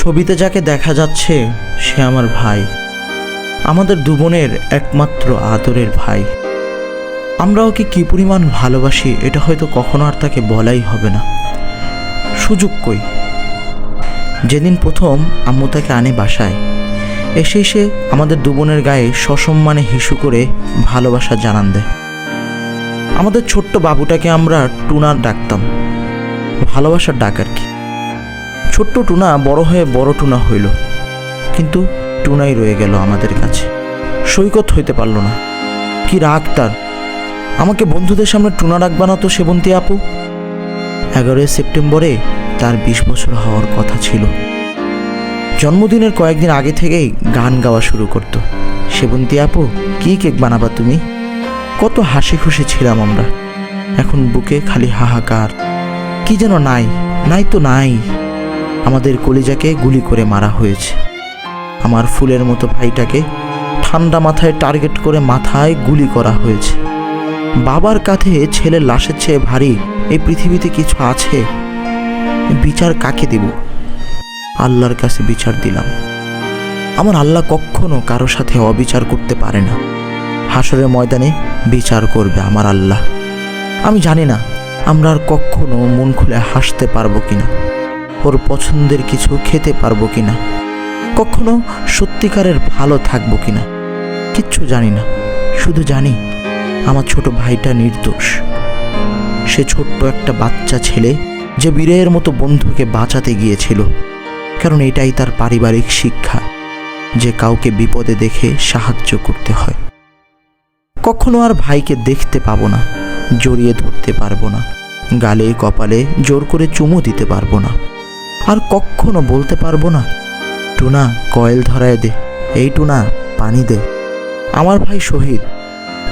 ছবিতে যাকে দেখা যাচ্ছে, সে আমার ভাই। আমাদের দু বোনের একমাত্র আদরের ভাই। আমরা ওকে কী পরিমাণ ভালোবাসি, এটা হয়তো কখনো আর তাকে বলাই হবে না। সুযোগ কই? যেদিন প্রথম আম্মু তাকে আনে বাসায়, এসে এসে আমাদের দু বোনের গায়ে সসম্মানে হিসু করে ভালোবাসা জানান দেয়। আমাদের ছোট্ট বাবুটাকে আমরা টুনার ডাকতাম। ভালোবাসার ডাক আর কি। ছোট্ট টুনা বড় হয়ে বড় টুনা হইল। কিন্তু টুনাই রয়ে গেল আমাদের কাছে। সৈকত হইতে পারল না। কি রাগ তার। আমাকে বন্ধুদের সামনে টুনা ডাক বানাতো সেবন্তী আপু? এগারোই সেপ্টেম্বরে তার বিশ বছর হওয়ার কথা ছিল। জন্মদিনের কয়েকদিন আগে থেকেই গান গাওয়া শুরু করতো। সেবন্তী আপু, কি কেক বানাবা তুমি? কত হাসি খুশি ছিলাম আমরা। এখন বুকে খালি হাহাকার। কি যেন নাই নাই তো নাই। আমাদের কলিজাকে গুলি করে মারা হয়েছে। আমার ফুলের মতো ভাইটাকে ঠান্ডা মাথায় টার্গেট করে মাথায় গুলি করা হয়েছে। বাবার কাঁধে ছেলের লাশের চেয়ে ভারী, এই পৃথিবীতে কিছু আছে? বিচার কাকে দেব? আল্লাহর কাছে বিচার দিলাম। আমার আল্লাহ কখনো কারও সাথে অবিচার করতে পারে না। হাসরের ময়দানে বিচার করবে আমার আল্লাহ। আমি জানি না, আমরা আর কখনো মন খুলে হাসতে পারব কিনা। ওর পছন্দের কিছু খেতে পারব কিনা? কখনো সত্যিকারের ভালো থাকব কিনা? কিচ্ছু জানি না। শুধু জানি, আমার ছোট ভাইটা নির্দোষ। সে ছোট্ট একটা বাচ্চা ছেলে যে বীরের মতো বন্ধুকে বাঁচাতে গিয়েছিল। কারণ এটাই তার পারিবারিক শিক্ষা, যে কাউকে বিপদে দেখে সাহায্য করতে হয়। কখনো আর ভাইকে দেখতে পাবো না, জড়িয়ে ধরতে পারব না, গালে কপালে জোর করে চুমু দিতে পারব না। আর কখনো বলতে পারব না। টুনা, কয়েল ধরায় দে। এই টুনা, পানি দে। আমার ভাই শহীদ।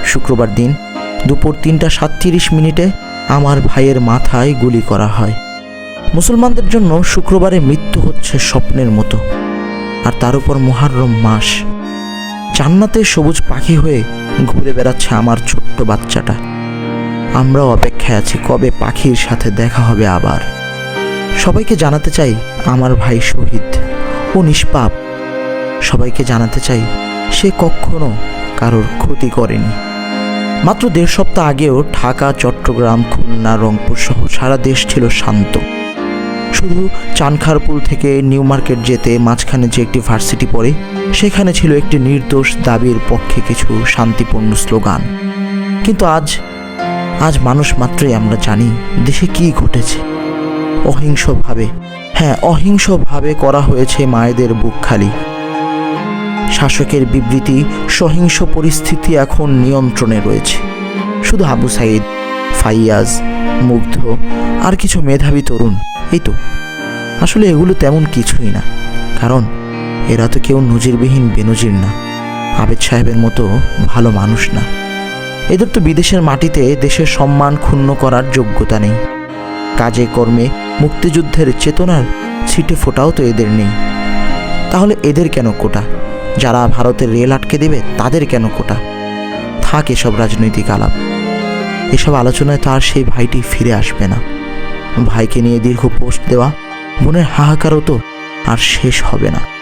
শুক্রবার দিন, দুপুর তিনটা সাতত্রিশ মিনিটে আমার ভাইয়ের মাথায় গুলি করা হয়। মুসলমানদের জন্য শুক্রবারে মৃত্যু হচ্ছে স্বপ্নের মতো। আর তার উপর মোহাররম মাস। জান্নাতে সবুজ পাখি হয়ে ঘুরে বেড়াচ্ছে আমার ছোট্ট বাচ্চাটা। আমরাও অপেক্ষায় আছি কবে পাখির সাথে দেখা হবে আবার। সবাইকে জানাতে চাই আমার ভাই শহীদ ও নিষ্পাপ। সবাইকে জানাতে চাই সে কখনো কারোর ক্ষতি করেনি। মাত্র দেড় সপ্তাহ আগেও ঢাকা, চট্টগ্রাম, খুলনা, রংপুর সহ সারা দেশ ছিল শান্ত। শুধু চানখারপুল থেকে নিউ মার্কেট যেতে মাঝখানে যে একটি ভার্সিটি পড়ে, সেখানে ছিল একটি নির্দোষ দাবির পক্ষে কিছু শান্তিপূর্ণ স্লোগান। কিন্তু আজ আজ মানুষ মাত্রই আমরা জানি দেশে কি ঘটেছে। অহিংসভাবে। হ্যাঁ অহিংসভাবে করা হয়েছে মায়েদের বুক খালি। শাসকের বিবৃতি, সহিংস পরিস্থিতি এখন নিয়ন্ত্রণে রয়েছে। শুধু আবু সাইদ, ফাইয়াজ, মুগ্ধ, আর কিছু মেধাবী তরুণ, এই তো। আসলে এগুলো তেমন কিছুই না। কারণ, এরা তো কেউ নজিরবিহীন বেনজির না। আবেদ সাহেবের মতো ভালো মানুষ না। এদের তো বিদেশের মাটিতে দেশের সম্মান ক্ষুণ্ণ করার যোগ্যতা নেই। কাজে, কর্মে মুক্তিযুদ্ধের চেতনার ছিটে ফোটাও তো এদের নেই। তাহলে এদের কেন কোটা? যারা ভারতের রেল আটকে দেবে, তাদের কেন কোটা? থাক এসব রাজনৈতিক আলাপ। এসব আলোচনায় তার সেই ভাইটি ফিরে আসবে না। ভাইকে নিয়ে দীর্ঘ পোস্ট দেওয়া, মনের হাহাকারও তো আর শেষ হবে না।